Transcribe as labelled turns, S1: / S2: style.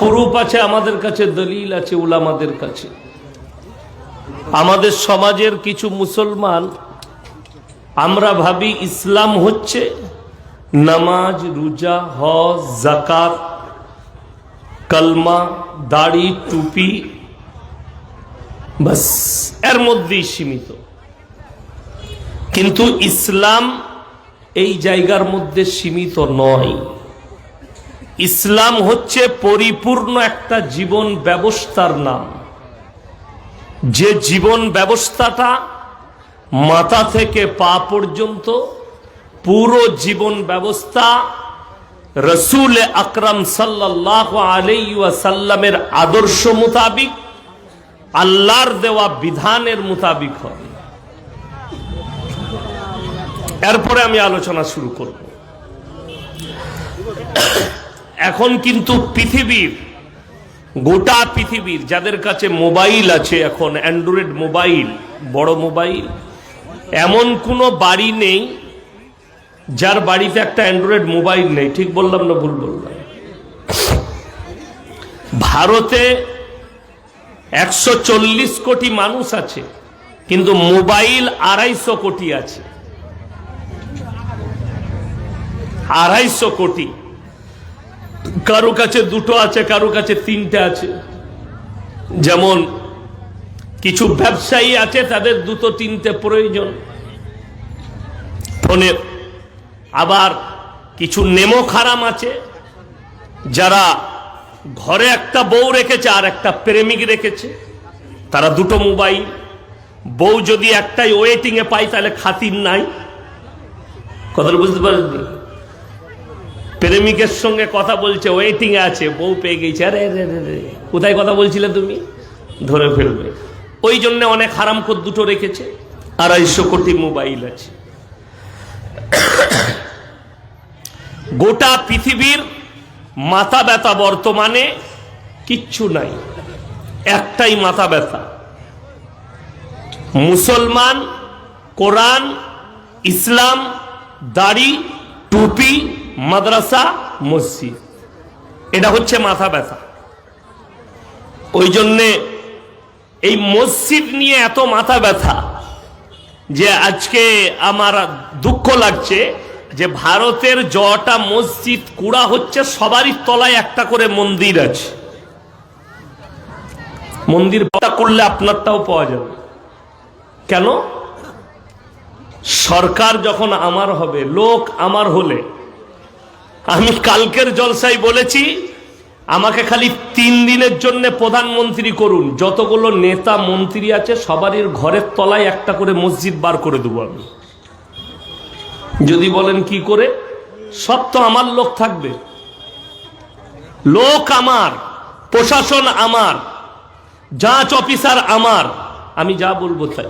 S1: Proof আছে আমাদের কাছে, দলিল আছে উলামাদের কাছে। আমাদের সমাজের কিছু মুসলমান, আমরা ভাবি ইসলাম হচ্ছে নামাজ, রোজা, হজ জাকাত কলমা, দাড়ি, টুপি, বাস, এর মধ্যেই সীমিত। কিন্তু ইসলাম এই জায়গার মধ্যে সীমিত নয়। ইসলাম হচ্ছে পরিপূর্ণ একটা জীবন ব্যবস্থার নাম। যে জীবন ব্যবস্থাটা মাথা থেকে পা পর্যন্ত পুরো জীবন ব্যবস্থা রসুল আকরম সাল্লাহ আলাইসাল্লামের আদর্শ মোতাবিক, আল্লাহর দেওয়া বিধানের মোতাবিক হবে এরপরে আমি আলোচনা শুরু করব। এখন কিন্তু পৃথিবীর, গোটা পৃথিবীর, যাদের কাছে মোবাইল আছে এখন, অ্যান্ড্রয়েড মোবাইল, বড় মোবাইল, এমন কোনো বাড়ি নেই যার বাড়িতে একটা অ্যান্ড্রয়েড মোবাইল নেই। ঠিক বললাম না ভুল বললাম? ভারতে একশো চল্লিশ কোটি মানুষ আছে, কিন্তু মোবাইল আড়াইশো কোটি আছে। আড়াইশো কোটি। কারও কাছে দুটো আছে, কারও কাছে তিনটে আছে। যেমন কিছু ব্যবসায়ী আছে, তাদের দুটো তিনটে প্রয়োজন। ফোনের আবার কিছু নেমো খারাম আছে, যারা ঘরে একটা বউ রেখেছে আর একটা প্রেমিক রেখেছে। তারা দুটো মোবাইল। বউ যদি একটাই ওয়েটিংয়ে পায়, তাহলে খাতির নাই। কথাটা বুঝতে পারেননি? প্রেমিকের সঙ্গে কথা বলছে ওয়েটিং আছে, বউ পেয়ে গেছে, আরে রে রে রে কোথায় কথা বলছিলে তুমি? ধরে ফেলবে। ওই জন্য অনেক হারাম কর দুটো রেখেছে, আড়াইশো কোটি মোবাইল আছে। গোটা পৃথিবীর মাথা ব্যথা বর্তমানে কিচ্ছু নাই। একটাই মাথা ব্যথা। মুসলমান, কোরআন, ইসলাম, দাড়ি, টুপি মাদ্রাসা, মসজিদ। এটা হচ্ছে মাথা ব্যথা। ওই জন্যে এই মসজিদ নিয়ে এত মাথা ব্যথা যে আজকে আমার দুঃখ লাগছে যে ভারতের জটা মসজিদ কুড়া হচ্ছে, সবারই তলায় একটা করে মন্দির আছে। মন্দির করলে আপনারটাও পাওয়া যাবে। কেন? সরকার যখন আমার হবে, লোক আমার হলে আমি কালকের জলসাই বলেছি, আমাকে খালি তিন দিনের জন্য প্রধানমন্ত্রী করুন। যতগুলো নেতা মন্ত্রী আছে, সবারই ঘরের তলায় একটা করে মসজিদ বার করে দেবো আমি। যদি বলেন কি করে? সব তো আমার লোক থাকবে। লোক আমার, প্রশাসন আমার, যাঁচ অফিসার আমার, আমি যা বলব তাই।